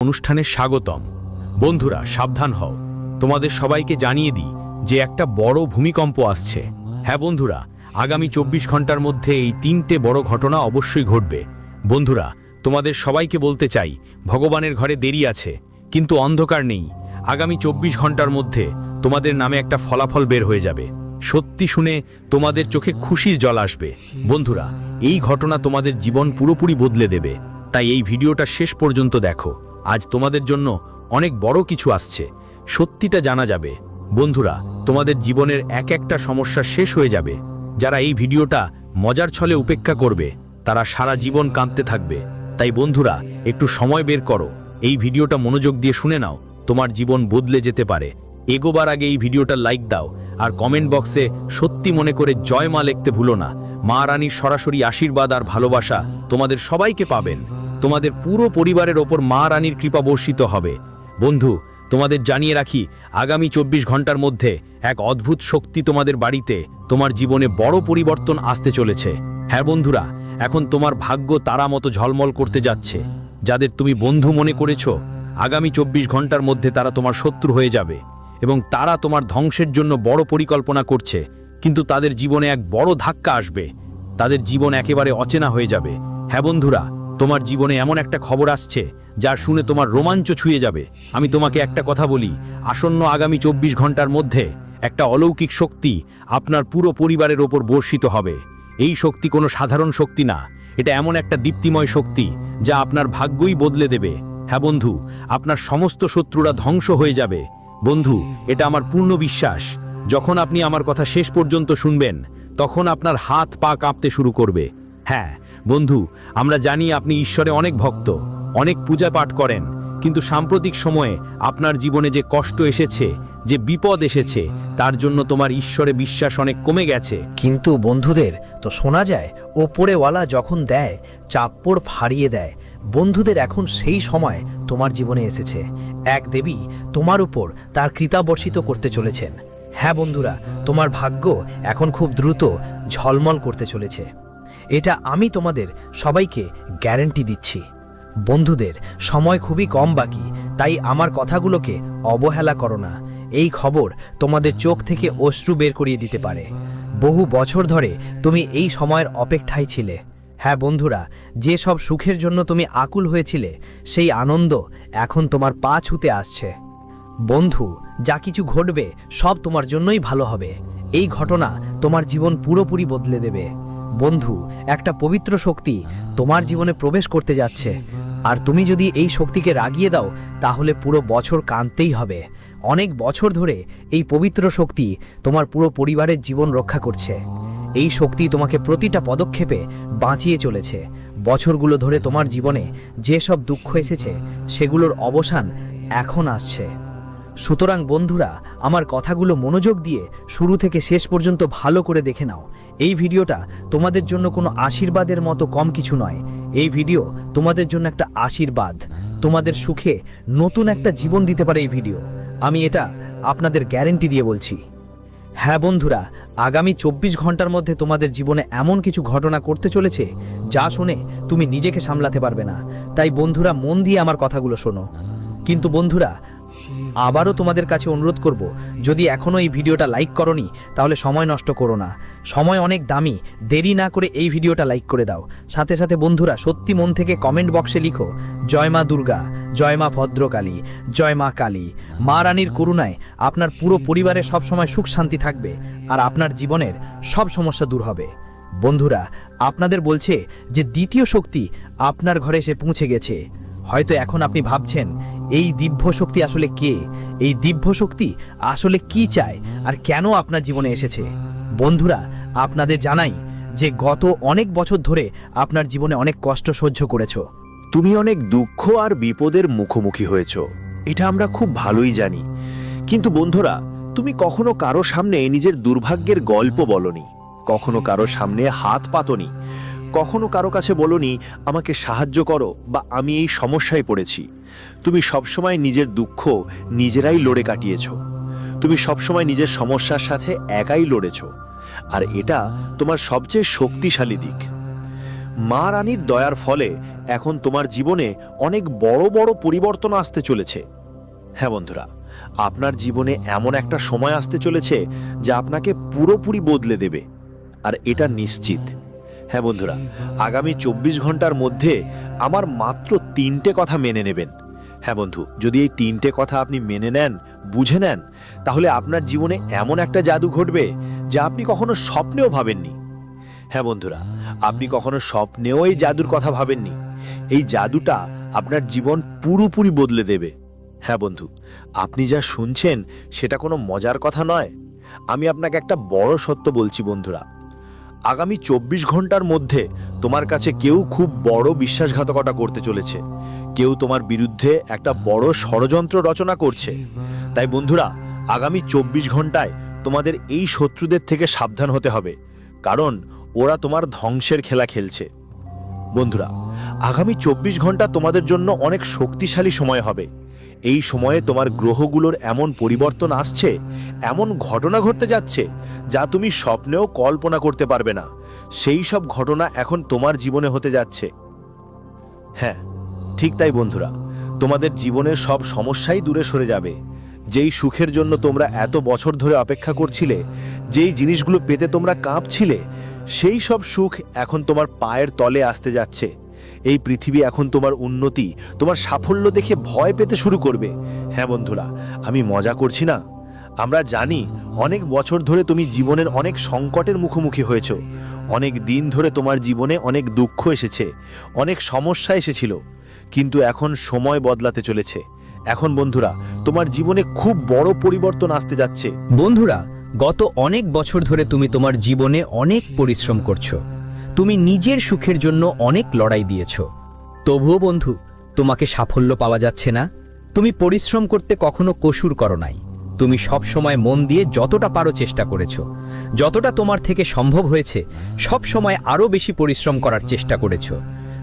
অনুষ্ঠানে স্বাগতম। বন্ধুরা, সাবধান হও। তোমাদের সবাইকে জানিয়ে দিই যে একটা বড় ভূমিকম্প আসছে। হ্যাঁ বন্ধুরা, আগামী চব্বিশ ঘণ্টার মধ্যে এই তিনটে বড় ঘটনা অবশ্যই ঘটবে। বন্ধুরা, তোমাদের সবাইকে বলতে চাই, ভগবানের ঘরে দেরি আছে, কিন্তু অন্ধকার নেই। আগামী চব্বিশ ঘণ্টার মধ্যে তোমাদের নামে একটা ফলাফল বের হয়ে যাবে। সত্যি শুনে তোমাদের চোখে খুশির জল আসবে। বন্ধুরা, এই ঘটনা তোমাদের জীবন পুরোপুরি বদলে দেবে। তাই এই ভিডিওটা শেষ পর্যন্ত দেখো। আজ তোমাদের জন্য অনেক বড় কিছু আসছে। সত্যিটা জানা যাবে। বন্ধুরা, তোমাদের জীবনের এক একটা সমস্যা শেষ হয়ে যাবে। যারা এই ভিডিওটা মজার ছলে উপেক্ষা করবে, তারা সারা জীবন কাঁদতে থাকবে। তাই বন্ধুরা, একটু সময় বের করো। এই ভিডিওটা মনোযোগ দিয়ে শুনে নাও, তোমার জীবন বদলে যেতে পারে। এগোবার আগে এই ভিডিওটা লাইক দাও আর কমেন্ট বক্সে সত্যি মনে করে জয় মা লিখতে ভুলো না। মা রানীর সরাসরি আশীর্বাদ আর ভালোবাসা তোমাদের সবাইকে পাবেন। তোমাদের পুরো পরিবারের ওপর মা রানীর কৃপা বর্ষিত হবে। বন্ধু, তোমাদের জানিয়ে রাখি, আগামী চব্বিশ ঘণ্টার মধ্যে এক অদ্ভুত শক্তি তোমাদের বাড়িতে তোমার জীবনে বড় পরিবর্তন আসতে চলেছে। হ্যাঁ বন্ধুরা, এখন তোমার ভাগ্য তারা মতো ঝলমল করতে যাচ্ছে। যাদের তুমি বন্ধু মনে করেছ, আগামী চব্বিশ ঘণ্টার মধ্যে তারা তোমার শত্রু হয়ে যাবে এবং তারা তোমার ধ্বংসের জন্য বড় পরিকল্পনা করছে। কিন্তু তাদের জীবনে এক বড় ধাক্কা আসবে। তাদের জীবন একেবারে অচেনা হয়ে যাবে। হ্যাঁ বন্ধুরা তোমার জীবনে এমন একটা খবর আসছে যা শুনে তোমার রোমাঞ্চ ছুঁয়ে যাবে। আমি তোমাকে একটা কথা বলি, আসন্ন আগামী চব্বিশ ঘণ্টার মধ্যে একটা অলৌকিক শক্তি আপনার পুরো পরিবারের ওপর বর্ষিত হবে। এই শক্তি কোনো সাধারণ শক্তি না, এটা এমন একটা দীপ্তিময় শক্তি যা আপনার ভাগ্যই বদলে দেবে। হ্যাঁ বন্ধু, আপনার সমস্ত শত্রুরা ধ্বংস হয়ে যাবে। বন্ধু, এটা আমার পূর্ণ বিশ্বাস। যখন আপনি আমার কথা শেষ পর্যন্ত শুনবেন, তখন আপনার হাত পা কাঁপতে শুরু করবে। হ্যাঁ বন্ধু, আমরা জানি আপনি ঈশ্বরে অনেক ভক্ত, অনেক পূজা পাঠ করেন, কিন্তু সাম্প্রতিক সময়ে আপনার জীবনে যে কষ্ট এসেছে, যে বিপদ এসেছে, তার জন্য তোমার ঈশ্বরে বিশ্বাস অনেক কমে গেছে। কিন্তু বন্ধুদের, তো শোনা যায়, ওপরেওয়ালা যখন দেয় চাপ্পড় ফাড়িয়ে দেয়। বন্ধুদের এখন সেই সময় তোমার জীবনে এসেছে। এক দেবী তোমার উপর তার কৃতাবর্ষিত করতে চলেছেন। হ্যাঁ বন্ধুরা, তোমার ভাগ্য এখন খুব দ্রুত ঝলমল করতে চলেছে। এটা আমি তোমাদের সবাইকে গ্যারেন্টি দিচ্ছি। বন্ধুদের, সময় খুবই কম বাকি, তাই আমার কথাগুলোকে অবহেলা করো না। এই খবর তোমাদের চোখ থেকে অশ্রু বের করিয়ে দিতে পারে। বহু বছর ধরে তুমি এই সময়ের অপেক্ষায় ছিলে। হ্যাঁ বন্ধুরা, যে সব সুখের জন্য তুমি আকুল হয়েছিলে, সেই আনন্দ এখন তোমার পা ছুতে আসছে। বন্ধু, যা কিছু ঘটবে সব তোমার জন্যই ভালো হবে। এই ঘটনা তোমার জীবন পুরোপুরি বদলে দেবে। বন্ধু, একটা পবিত্র শক্তি তোমার জীবনে প্রবেশ করতে যাচ্ছে। আর তুমি যদি এই শক্তিকে রাগিয়ে দাও, তাহলে পুরো বছর কাঁদতেই হবে। অনেক বছর ধরে এই পবিত্র শক্তি তোমার পুরো পরিবারের জীবন রক্ষা করছে। এই শক্তি তোমাকে প্রতিটা পদক্ষেপে বাঁচিয়ে চলেছে। বছরগুলো ধরে তোমার জীবনে যেসব দুঃখ এসেছে, সেগুলোর অবসান এখন আসছে। সুতরাং বন্ধুরা, আমার কথাগুলো মনোযোগ দিয়ে শুরু থেকে শেষ পর্যন্ত ভালো করে দেখে নাও। এই ভিডিওটা তোমাদের জন্য কোনো আশীর্বাদের মতো কম কিছু নয়। এই ভিডিও তোমাদের জন্য একটা আশীর্বাদ। তোমাদের সুখে নতুন একটা জীবন দিতে পারে এই ভিডিও। আমি এটা আপনাদের গ্যারেন্টি দিয়ে বলছি। হ্যাঁ বন্ধুরা, আগামী চব্বিশ ঘণ্টার মধ্যে তোমাদের জীবনে এমন কিছু ঘটনা করতে চলেছে যা শুনে তুমি নিজেকে সামলাতে পারবে না। তাই বন্ধুরা, মন দিয়ে আমার কথাগুলো শোনো। কিন্তু বন্ধুরা আবারও তোমাদের কাছে অনুরোধ করব, যদি এখনও এই ভিডিওটা লাইক করনি, তাহলে সময় নষ্ট করো না। সময় অনেক দামি, দেরি না করে এই ভিডিওটা লাইক করে দাও। সাথে সাথে বন্ধুরা, সত্যি মন থেকে কমেন্ট বক্সে লিখো, জয় মা দুর্গা, জয় মা ভদ্রকালী, জয় মা কালী। মা রানীর করুণায় আপনার পুরো পরিবারে সবসময় সুখ শান্তি থাকবে, আর আপনার জীবনের সব সমস্যা দূর হবে। বন্ধুরা, আপনাদের বলছে যে দ্বিতীয় শক্তি আপনার ঘরে এসে পৌঁছে গেছে। হয়তো এখন আপনি ভাবছেন এই দিব্য শক্তি আসলে কে? এই দিব্য শক্তি আসলে কি চায়? আর কেন আপনার জীবনে এসেছে? বন্ধুরা, আপনাদের জানাই যে গত অনেক বছর ধরে আপনার জীবনে অনেক কষ্ট সহ্য করেছ। তুমি অনেক দুঃখ আর বিপদের মুখোমুখি হয়েছ। এটা আমরা খুব ভালোই জানি। কিন্তু বন্ধুরা, তুমি কখনো কারও সামনে নিজের দুর্ভাগ্যের গল্প বলনি। কখনো কারও সামনে হাত পাতনি। কখনো কারও কাছে বলনি, আমাকে সাহায্য করো বা আমি এই সমস্যায় পড়েছি। তুমি সবসময় নিজের দুঃখ নিজেরাই লড়ে কাটিয়েছ। তুমি সবসময় নিজের সমস্যার সাথে একাই লড়েছ। আর এটা তোমার সবচেয়ে শক্তিশালী দিক। মা রানীর দয়ার ফলে এখন তোমার জীবনে অনেক বড় বড় পরিবর্তন আসতে চলেছে। হ্যাঁ বন্ধুরা, আপনার জীবনে এমন একটা সময় আসতে চলেছে যা আপনাকে পুরোপুরি বদলে দেবে। আর এটা নিশ্চিত। হ্যাঁ বন্ধুরা, আগামী চব্বিশ ঘণ্টার মধ্যে আমার মাত্র তিনটে কথা মেনে নেবেন। হ্যাঁ বন্ধু, যদি এই তিনটে কথা আপনি মেনে নেন, বুঝে নেন, তাহলে আপনার জীবনে এমন একটা জাদু ঘটবে যা আপনি কখনো স্বপ্নেও ভাবেননি। হ্যাঁ বন্ধুরা, আপনি কখনো স্বপ্নেও এই জাদুর কথা ভাবেননি। এই জাদুটা আপনার জীবন পুরোপুরি বদলে দেবে। হ্যাঁ বন্ধু, আপনি যা শুনছেন সেটা কোনো মজার কথা নয়। আমি আপনাকে একটা বড় সত্য বলছি বন্ধুরা। আগামী চব্বিশ ঘণ্টার মধ্যে তোমার কাছে কেউ খুব বড় বিশ্বাসঘাতকতা করতে চলেছে। কেউ তোমার বিরুদ্ধে একটা বড় ষড়যন্ত্র রচনা করছে। তাই বন্ধুরা, আগামী চব্বিশ ঘন্টায় তোমাদের এই শত্রুদের থেকে সাবধান হতে হবে, কারণ ওরা তোমার ধ্বংসের খেলা খেলছে। বন্ধুরা, আগামী চব্বিশ ঘণ্টা তোমাদের জন্য অনেক শক্তিশালী সময় হবে। এই সময়ে তোমার গ্রহগুলোর এমন পরিবর্তন আসছে, এমন ঘটনা ঘটতে যাচ্ছে, যা তুমি স্বপ্নেও কল্পনা করতে পারবে না। সেই সব ঘটনা এখন তোমার জীবনে হতে যাচ্ছে। হ্যাঁ ঠিক তাই বন্ধুরা, তোমাদের জীবনের সব সমস্যাই দূরে সরে যাবে। যেই সুখের জন্য তোমরা এত বছর ধরে অপেক্ষা করছিলে, যেই জিনিসগুলো পেতে তোমরা কাঁপছিলে, সেই সব সুখ এখন তোমার পায়ের তলে আসতে যাচ্ছে। এই পৃথিবী এখন তোমার উন্নতি, তোমার সাফল্য দেখে ভয় পেতে শুরু করবে। হ্যাঁ বন্ধুরা, আমি মজা করছি না? আমরা জানি অনেক বছর ধরে তুমি জীবনের অনেক সংকটের মুখোমুখি হয়েছ। অনেক দিন ধরে তোমার জীবনে অনেক দুঃখ এসেছে, অনেক সমস্যা এসেছিল। কিন্তু এখন সময় বদলাতে চলেছে। এখন বন্ধুরা, তোমার জীবনে খুব বড় পরিবর্তন আসতে যাচ্ছে। বন্ধুরা, গত অনেক বছর ধরে তুমি তোমার জীবনে অনেক পরিশ্রম করছ। তুমি নিজের সুখের জন্য অনেক লড়াই দিয়েছ। তবুও বন্ধু, তোমাকে সাফল্য পাওয়া যাচ্ছে না। তুমি পরিশ্রম করতে কখনো কসুর করো নাই। তুমি সব সময় মন দিয়ে যতটা পারো চেষ্টা করেছ। যতটা তোমার থেকে সম্ভব হয়েছে সব সময় আরও বেশি পরিশ্রম করার চেষ্টা করেছ।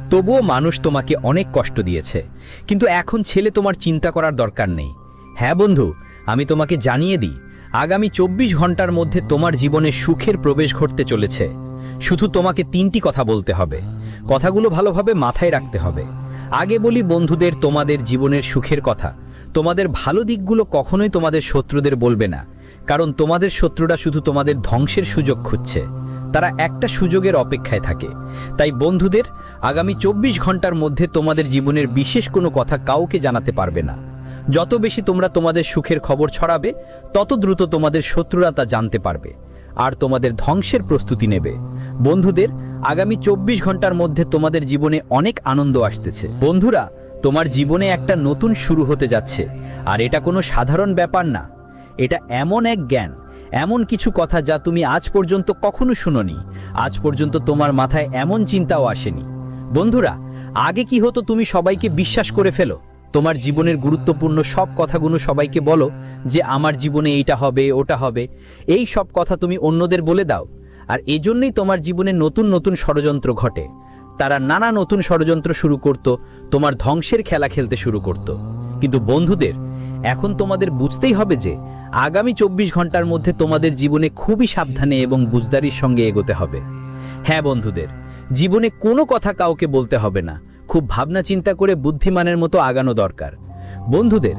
তবুও মানুষ তোমাকে অনেক কষ্ট দিয়েছে। কিন্তু এখন ছেলে তোমার চিন্তা করার দরকার নেই। হ্যাঁ বন্ধু, আমি তোমাকে জানিয়ে দিই, আগামী চব্বিশ ঘণ্টার মধ্যে তোমার জীবনে সুখের প্রবেশ ঘটতে চলেছে। শুধু তোমাকে তিনটি কথা বলতে হবে। কথাগুলো ভালোভাবে মাথায় রাখতে হবে। আগে বলি বন্ধুদের তোমাদের জীবনের সুখের কথা। তোমাদের ভালো দিকগুলো কখনোই তোমাদের শত্রুদের বলবে না। কারণ তোমাদের শত্রুরা শুধু তোমাদের ধ্বংসের সুযোগ খুঁজছে। তারা একটা সুযোগের অপেক্ষায় থাকে। তাই বন্ধুদের, আগামী চব্বিশ ঘণ্টার মধ্যে তোমাদের জীবনের বিশেষ কোনো কথা কাউকে জানাতে পারবে না। যত বেশি তোমরা তোমাদের সুখের খবর ছড়াবে, তত দ্রুত তোমাদের শত্রুরা তা জানতে পারবে। আর তোমাদের ধ্বংসের প্রস্তুতি নেবে। বন্ধুদের, আগামী চব্বিশ ঘণ্টার মধ্যে তোমাদের জীবনে অনেক আনন্দ আসতেছে। বন্ধুরা, তোমার জীবনে একটা নতুন শুরু হতে যাচ্ছে। আর এটা কোনো সাধারণ ব্যাপার না। এটা এমন এক জ্ঞান, এমন কিছু কথা যা তুমি আজ পর্যন্ত কখনো শুনোনি। আজ পর্যন্ত তোমার মাথায় এমন চিন্তাও আসেনি। বন্ধুরা, আগে কি হতো তুমি সবাইকে বিশ্বাস করে ফেলো? তোমার জীবনের গুরুত্বপূর্ণ সব কথাগুলো সবাইকে বলো যে আমার জীবনে এইটা হবে, ওটা হবে। এই সব কথা তুমি অন্যদের বলে দাও। আর এজন্যই তোমার জীবনে নতুন নতুন ষড়যন্ত্র ঘটে। তারা নানা নতুন ষড়যন্ত্র শুরু করত, তোমার ধ্বংসের খেলা খেলতে শুরু করত। কিন্তু বন্ধুদের, এখন তোমাদের বুঝতেই হবে যে আগামী চব্বিশ ঘণ্টার মধ্যে তোমাদের জীবনে খুবই সাবধানে এবং বুঝদারির সঙ্গে এগোতে হবে। হ্যাঁ বন্ধুদের, জীবনে কোনো কথা কাউকে বলতে হবে না। খুব ভাবনা চিন্তা করে বুদ্ধিমানের মতো আগানো দরকার। বন্ধুদের,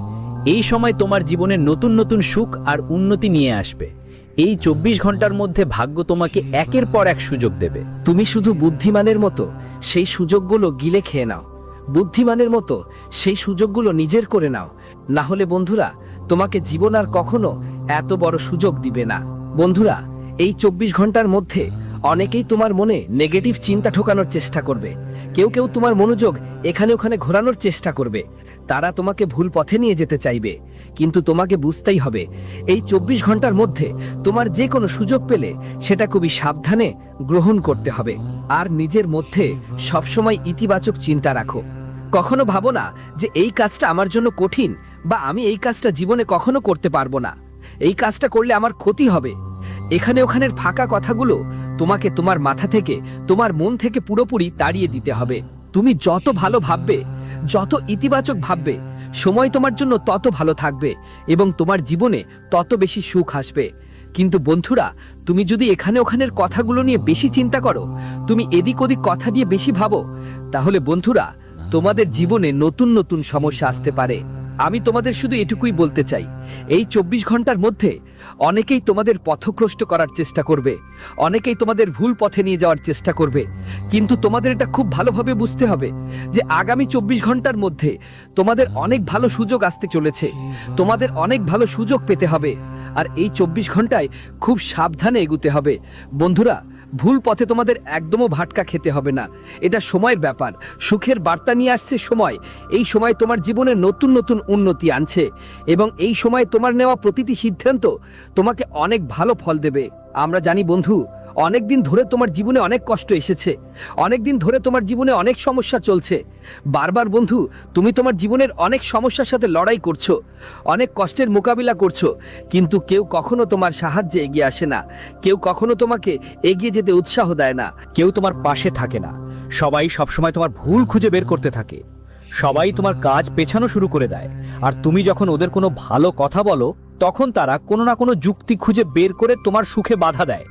এই সময় তোমার জীবনে নতুন নতুন সুখ আর উন্নতি নিয়ে আসবে। এই চব্বিশ ঘণ্টার মধ্যে ভাগ্য তোমাকে একের পর এক সুযোগ দেবে। তুমি শুধু বুদ্ধিমানের মতো সেই সুযোগগুলো গিলে খেয়ে নাও। বুদ্ধিমানের মতো সেই সুযোগগুলো নিজের করে নাও। না হলে বন্ধুরা, তোমাকে জীবন আর কখনো এত বড় সুযোগ দিবে না। বন্ধুরা, এই চব্বিশ ঘণ্টার মধ্যে অনেকেই তোমার মনে নেগেটিভ চিন্তা ঠোকানোর চেষ্টা করবে। কেউ কেউ তোমার মনোযোগ এখানে ওখানে ঘোরানোর চেষ্টা করবে। তারা তোমাকে ভুল পথে নিয়ে যেতে চাইবে। কিন্তু তোমাকে বুঝতেই হবে, এই চব্বিশ ঘণ্টার মধ্যে তোমার যে কোনো সুযোগ পেলে সেটা খুবই সাবধানে গ্রহণ করতে হবে। আর নিজের মধ্যে সবসময় ইতিবাচক চিন্তা রাখো। কখনো ভাবো না যে এই কাজটা আমার জন্য কঠিন বা আমি এই কাজটা জীবনে কখনো করতে পারব না। এই কাজটা করলে আমার ক্ষতি হবে। এখানে ওখানের ফাঁকা কথাগুলো তোমাকে তোমার মাথা থেকে, তোমার মন থেকে পুরোপুরি তাড়িয়ে দিতে হবে। তুমি যত ভালো ভাববে, যত ইতিবাচক ভাববে, সময় তোমার জন্য তত ভালো থাকবে এবং তোমার জীবনে তত বেশি সুখ আসবে। কিন্তু বন্ধুরা, তুমি যদি এখানে ওখানের কথাগুলো নিয়ে বেশি চিন্তা করো, তুমি এদিক ওদিক কথা নিয়ে বেশি ভাবো, তাহলে বন্ধুরা, তোমাদের জীবনে নতুন নতুন সমস্যা আসতে পারে। আমি তোমাদের শুধু এটুকুই বলতে চাই। এই চব্বিশ ঘণ্টার মধ্যে অনেকেই তোমাদের পথক্রষ্ট করার চেষ্টা করবে, অনেকেই তোমাদের ভুল পথে নিয়ে যাওয়ার চেষ্টা করবে। কিন্তু তোমাদের এটা খুব ভালোভাবে বুঝতে হবে যে আগামী চব্বিশ ঘণ্টার মধ্যে তোমাদের অনেক ভালো সুযোগ আসতে চলেছে, তোমাদের অনেক ভালো সুযোগ পেতে হবে। আর এই চব্বিশ ঘন্টায় খুব সাবধানে এগুতে হবে। বন্ধুরা ভুল পথে তোমাদের একদমও ভাটকা খেতে হবে না। এটা সময়ের ব্যাপার। সুখের বার্তা নিয়ে আসছে সময়। এই সময় তোমার জীবনে নতুন নতুন উন্নতি আনছে। এবং এই সময় তোমার নেওয়া প্রতিটি সিদ্ধান্ত তোমাকে অনেক ভালো ফল দেবে। আমরা জানি বন্ধু অনেক দিন ধরে তোমার জীবনে অনেক কষ্ট এসেছে। অনেক দিন ধরে তোমার জীবনে অনেক সমস্যা চলছে। বারবার বন্ধু, তুমি তোমার জীবনের অনেক সমস্যার সাথে লড়াই করছ, অনেক কষ্টের মোকাবিলা করছ, কিন্তু কেউ কখনো তোমার সাহায্যে এগিয়ে আসে না। কেউ কখনো তোমাকে এগিয়ে যেতে উৎসাহ দেয় না। কেউ তোমার পাশে থাকে না। সবাই সবসময় তোমার ভুল খুঁজে বের করতে থাকে। সবাই তোমার কাজ পেছানো শুরু করে দেয়। আর তুমি যখন ওদের কোনো ভালো কথা বলো, তখন তারা কোনো না কোনো যুক্তি খুঁজে বের করে তোমার সুখে বাধা দেয়।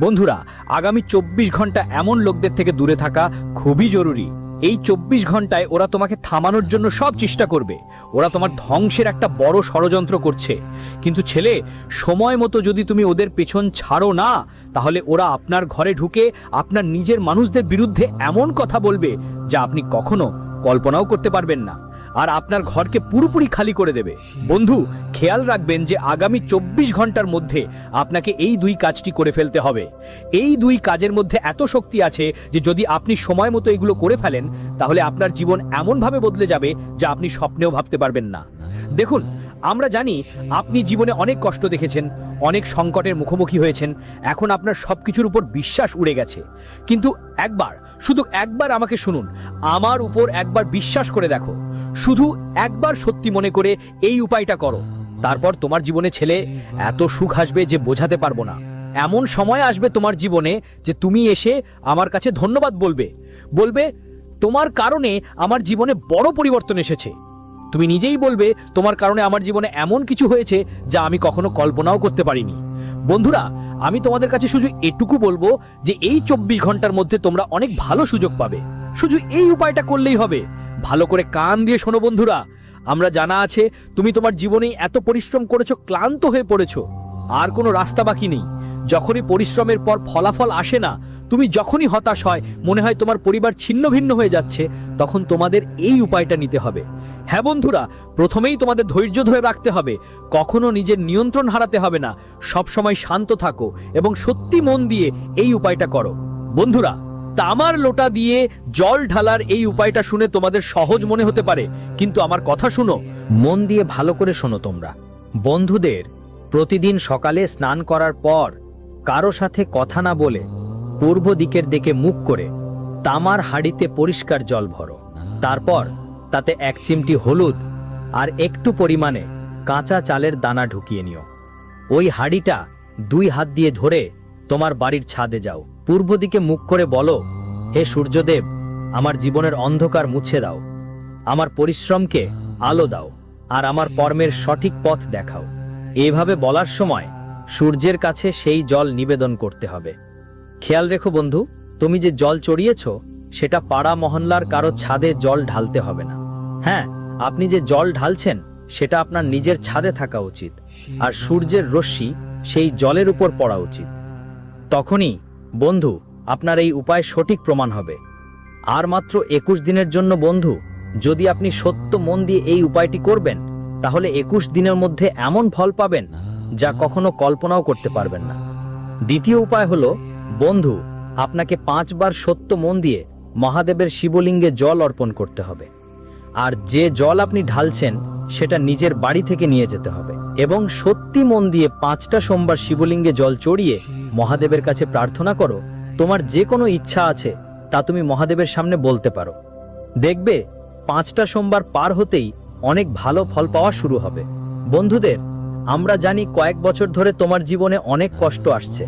বন্ধুরা, আগামী চব্বিশ ঘণ্টা এমন লোকদের থেকে দূরে থাকা খুবই জরুরি। এই চব্বিশ ঘন্টায় ওরা তোমাকে থামানোর জন্য সব চেষ্টা করবে। ওরা তোমার ধ্বংসের একটা বড় ষড়যন্ত্র করছে। কিন্তু ছেলে, সময় মতো যদি তুমি ওদের পেছন ছাড়ো না, তাহলে ওরা আপনার ঘরে ঢুকে আপনার নিজের মানুষদের বিরুদ্ধে এমন কথা বলবে যা আপনি কখনো কল্পনাও করতে পারবেন না। আর আপনার ঘরকে পুরোপুরি খালি করে দেবে। বন্ধু, খেয়াল রাখবেন যে আগামী চব্বিশ ঘণ্টার মধ্যে আপনাকে এই দুই কাজটি করে ফেলতে হবে। এই দুই কাজের মধ্যে এত শক্তি আছে যে যদি আপনি সময় মতো এগুলো করে ফেলেন, তাহলে আপনার জীবন এমনভাবে বদলে যাবে যা আপনি স্বপ্নেও ভাবতে পারবেন না। দেখুন, আমরা জানি আপনি জীবনে অনেক কষ্ট দেখেছেন, অনেক সংকটের মুখোমুখি হয়েছেন, এখন আপনার সব কিছুর উপর বিশ্বাস উড়ে গেছে। কিন্তু একবার, শুধু একবার আমাকে শুনুন, আমার উপর একবার বিশ্বাস করে দেখো। শুধু একবার সত্যি মনে করে এই উপায়টা করো। তারপর তোমার জীবনে ছেলে, এত সুখ আসবে যে বোঝাতে পারব না। এমন সময় আসবে তোমার জীবনে যে তুমি এসে আমার কাছে ধন্যবাদ বলবে। বলবে, তোমার কারণে আমার জীবনে বড় পরিবর্তন এসেছে। তুমি নিজেই বলবে, তোমার কারণে আমার জীবনে এমন কিছু হয়েছে যা আমি কখনো কল্পনাও করতে পারিনি। বন্ধুরা, আমি তোমাদের কাছে শুধু এটুকু বলব যে এই চব্বিশ ঘণ্টার মধ্যে তোমরা অনেক ভালো সুযোগ পাবে। শুধু এই উপায়টা করলেই হবে। ভালো করে কান দিয়ে শোনো বন্ধুরা। আমরা জানা আছে, তুমি তোমার জীবনে এত পরিশ্রম করেছ, ক্লান্ত হয়ে পড়েছো। আর কোনো রাস্তা বাকি নেই। যখনই পরিশ্রমের পর ফলাফল আসে না, তুমি যখনই হতাশ হয়, মনে হয় তোমার পরিবার ছিন্ন ভিন্ন হয়ে যাচ্ছে, তখন তোমাদের এই উপায়টা নিতে হবে। হ্যাঁ বন্ধুরা, প্রথমেই তোমাদের ধৈর্য ধরে রাখতে হবে। কখনো নিজের নিয়ন্ত্রণ হারাতে হবে না। সব সময় শান্ত থাকো এবং সত্যি মন দিয়ে এই উপায়টা করো। বন্ধুরা তামার লোটা দিয়ে জল ঢালার এই উপায়টা শুনে তোমাদের সহজ মনে হতে পারে। কিন্তু আমার কথা শুনো, মন দিয়ে ভালো করে শোনো তোমরা। বন্ধুদের, প্রতিদিন সকালে স্নান করার পর কারও সাথে কথা না বলে পূর্ব দিকের দিকে মুখ করে তামার হাঁড়িতে পরিষ্কার জল ভরো। তারপর তাতে এক চিমটি হলুদ আর একটু পরিমাণে কাঁচা চালের দানা ঢুকিয়ে নিও। ওই হাঁড়িটা দুই হাত দিয়ে ধরে তোমার বাড়ির ছাদে যাও। পূর্ব দিকে মুখ করে বলো, হে সূর্যদেব, আমার জীবনের অন্ধকার মুছে দাও। আমার পরিশ্রমকে আলো দাও, আর আমার কর্মের সঠিক পথ দেখাও। এভাবে বলার সময় সূর্যের কাছে সেই জল নিবেদন করতে হবে। খেয়াল রেখো বন্ধু, তুমি যে জল চড়িয়েছ, সেটা পাড়া মহল্লার কারও ছাদে জল ঢালতে হবে না। হ্যাঁ আপনি যে জল ঢালছেন, সেটা আপনার নিজের ছাদে থাকা উচিত, আর সূর্যের রশ্মি সেই জলের উপর পড়া উচিত। তখনই বন্ধু, আপনার এই উপায় সঠিক প্রমাণ হবে। আর মাত্র একুশ দিনের জন্য বন্ধু, যদি আপনি সত্য মন দিয়ে এই উপায়টি করবেন, তাহলে একুশ দিনের মধ্যে এমন ফল পাবেন যা কখনো কল্পনাও করতে পারবেন না। দ্বিতীয় উপায় হলো, বন্ধু, আপনাকে পাঁচবার সত্য মন দিয়ে মহাদেবের শিবলিঙ্গে জল অর্পণ করতে হবে। আর যে জল আপনি ঢালছেন, সেটা নিজের বাড়ি থেকে নিয়ে যেতে হবে। এবং সত্যি মন দিয়ে পাঁচটা সোমবার শিবলিঙ্গে জল চড়িয়ে মহাদেবের কাছে প্রার্থনা করো, তোমার যে কোনো ইচ্ছা আছে, তা তুমি মহাদেবের সামনে বলতে পারো। দেখবে, পাঁচটা সোমবার পার হতেই অনেক ভালো ফল পাওয়া শুরু হবে। বন্ধুদের, আমরা জানি কয়েক বছর ধরে তোমার জীবনে অনেক কষ্ট আসছে।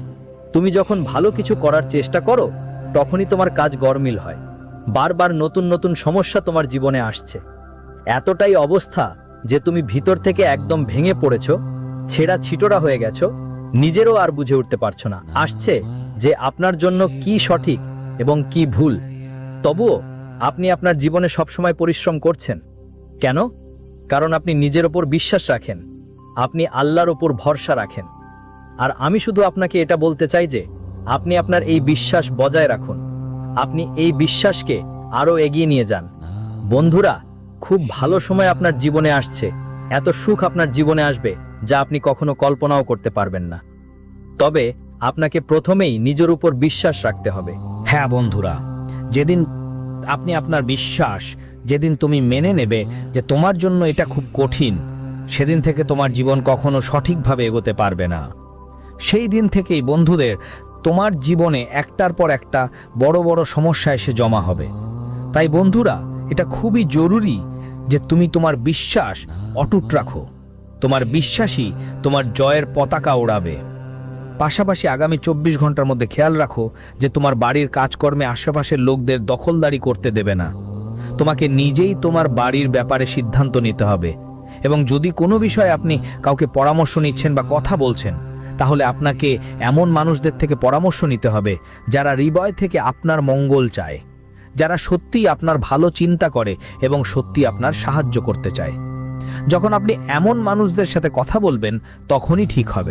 তুমি যখন ভালো কিছু করার চেষ্টা করো, তখনই তোমার কাজ গরমিল হয়। বারবার নতুন নতুন সমস্যা তোমার জীবনে আসছে। এতটাই অবস্থা যে তুমি ভিতর থেকে একদম ভেঙে পড়েছো, ছেঁড়া ছিটোরা হয়ে গেছো, নিজেরও আর বুঝে উঠতে পারছ না। আসছে যে আপনার জন্য কি সঠিক এবং কি ভুল। তবুও আপনি আপনার জীবনে সবসময় পরিশ্রম করছেন। কেন? কারণ আপনি নিজের ওপর বিশ্বাস রাখেন। আপনি আল্লাহর ওপর ভরসা রাখেন। আর আমি শুধু আপনাকে এটা বলতে চাই যে, আপনি আপনার এই বিশ্বাস বজায় রাখুন। আপনি এই বিশ্বাসকে আরও এগিয়ে নিয়ে যান। বন্ধুরা, খুব ভালো সময় আপনার জীবনে আসছে। এত সুখ আপনার জীবনে আসবে যা আপনি কখনো কল্পনাও করতে পারবেন না। তবে আপনাকে প্রথমেই নিজের উপর বিশ্বাস রাখতে হবে। হ্যাঁ বন্ধুরা, যেদিন আপনি আপনার বিশ্বাস, যেদিন তুমি মেনে নেবে যে তোমার জন্য এটা খুব কঠিন, সেদিন থেকে তোমার জীবন কখনো সঠিকভাবে এগোতে পারবে না। সেই দিন থেকেই বন্ধুদের তোমার জীবনে একটার পর একটা বড় বড় সমস্যা এসে জমা হবে। তাই বন্ধুরা, এটা খুবই জরুরি যে তুমি তোমার বিশ্বাস অটুট রাখো। তোমার বিশ্বাসই তোমার জয়ের পতাকা ওড়াবে। পাশাপাশি আগামী চব্বিশ ঘণ্টার মধ্যে খেয়াল রাখো যে তোমার বাড়ির কাজকর্মে আশেপাশের লোকদের দখলদারি করতে দেবে না। তোমাকে নিজেই তোমার বাড়ির ব্যাপারে সিদ্ধান্ত নিতে হবে। এবং যদি কোনো বিষয়ে আপনি কাউকে পরামর্শ নিচ্ছেন বা কথা বলছেন তাহলে আপনাকে এমন মানুষদের থেকে পরামর্শ নিতে হবে, যারা হৃদয় থেকে আপনার মঙ্গল চায়, যারা সত্যি আপনার ভালো চিন্তা করে এবং সত্যি আপনার সাহায্য করতে চায়। যখন আপনি এমন মানুষদের সাথে কথা বলবেন, তখনই ঠিক হবে।